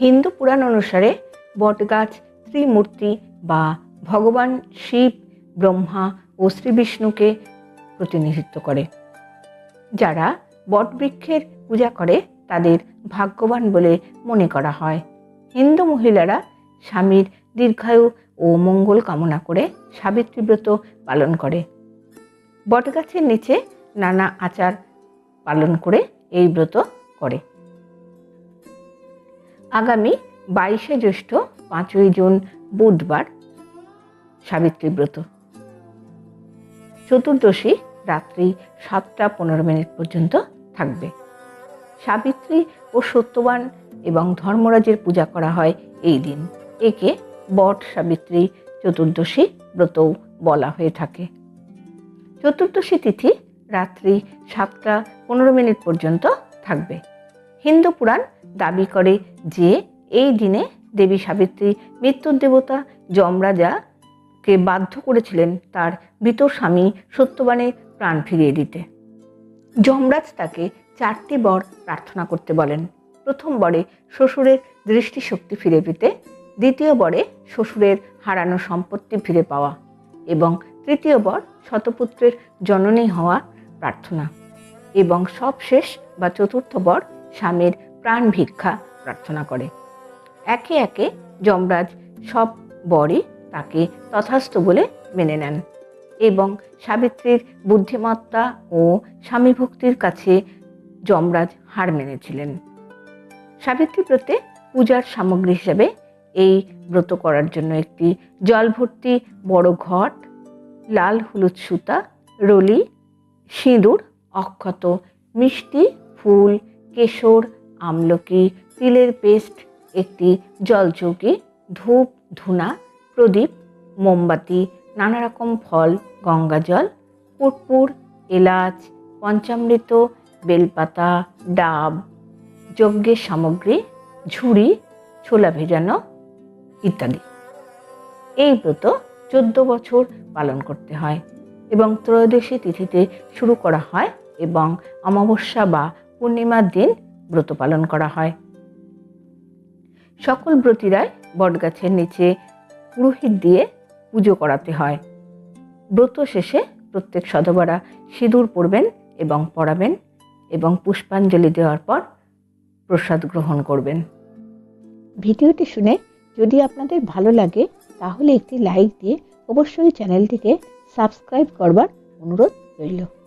হিন্দু পুরাণ অনুসারে বটগাছ, ত্রিমূর্তি বা ভগবান শিব, ব্রহ্মা ও শ্রী বিষ্ণুকে প্রতিনিধিত্ব করে। যারা বটবৃক্ষের পূজা করে, তাদের ভাগ্যবান বলে মনে করা হয়। হিন্দু মহিলারা স্বামীর দীর্ঘায়ু ও মঙ্গল কামনা করে সাবিত্রী ব্রত পালন করে। বটগাছের নিচে নানা আচার পালন করে এই ব্রত করে। আগামী বাইশে জ্যৈষ্ঠ, পাঁচই জুন, বুধবার, সাবিত্রী ব্রত। চতুর্দশী রাত্রি সাতটা পনেরো মিনিট পর্যন্ত থাকবে। সাবিত্রী ও সত্যবান এবং ধর্মরাজের পূজা করা হয় এই দিন। একে বট সাবিত্রী চতুর্দশী ব্রতও বলা হয়ে থাকে। চতুর্দশী তিথি রাত্রি সাতটা পনেরো মিনিট পর্যন্ত থাকবে। হিন্দু পুরাণ দাবি করে যে এই দিনে দেবী সাবিত্রী মৃত্যুর দেবতা যমরাজাকে বাধ্য করেছিলেন তার মৃত স্বামী সত্যবানের প্রাণ ফিরিয়ে দিতে। যমরাজ তাকে চারটি বর প্রার্থনা করতে বলেন। প্রথম বরে শ্বশুরের দৃষ্টিশক্তি ফিরে পেতে, দ্বিতীয় বরে শ্বশুরের হারানো সম্পত্তি ফিরে পাওয়া এবং তৃতীয় বর শতপুত্রের জননী হওয়া প্রার্থনা। এবং সবশেষ বা চতুর্থ বর স্বামীর প্রাণ ভিক্ষা প্রার্থনা করে। একে একে যমরাজ সব বরই তাকে তথাস্থ বলে মেনে নেন এবং সাবিত্রীর বুদ্ধিমত্তা ও স্বামীভক্তির কাছে যমরাজ হার মেনেছিলেন। সাবিত্রী ব্রতে পূজার সামগ্রী হিসেবে এই ব্রত করার জন্য একটি জল ভর্তি বড় ঘট, লাল হলুদ সুতা, রলি, সিঁদুর, অক্ষত, মিষ্টি, ফুল কেশর, আমলকি, তিলের পেস্ট, একটি জলচৌকি ধূপ, ধুনা, প্রদীপ, মোমবাতি নানা রকম ফল গঙ্গা জল কর্পূর, এলাচ, পঞ্চামৃত, বেলপাতা, ডাব, যজ্ঞের সামগ্রী, ঝুড়ি, ছোলা ভেজানো ইত্যাদি। এই ব্রত চোদ্দ বছর পালন করতে হয় এবং ত্রয়োদশী তিথিতে শুরু করা হয় এবং অমাবস্যা বা পূর্ণিমার দিন ব্রত পালন করা হয়। সকল ব্রতীরাই বটগাছের নিচে পুরোহিত দিয়ে পুজো করাতে হয়। ব্রত শেষে প্রত্যেক সদবারা সিঁদুর পরবেন এবং পড়াবেন এবং পুষ্পাঞ্জলি দেওয়ার পর প্রসাদ গ্রহণ করবেন। ভিডিওটি শুনে যদি আপনাদের ভালো লাগে, তাহলে একটি লাইক দিয়ে অবশ্যই চ্যানেলটিকে সাবস্ক্রাইব করবার অনুরোধ রইল।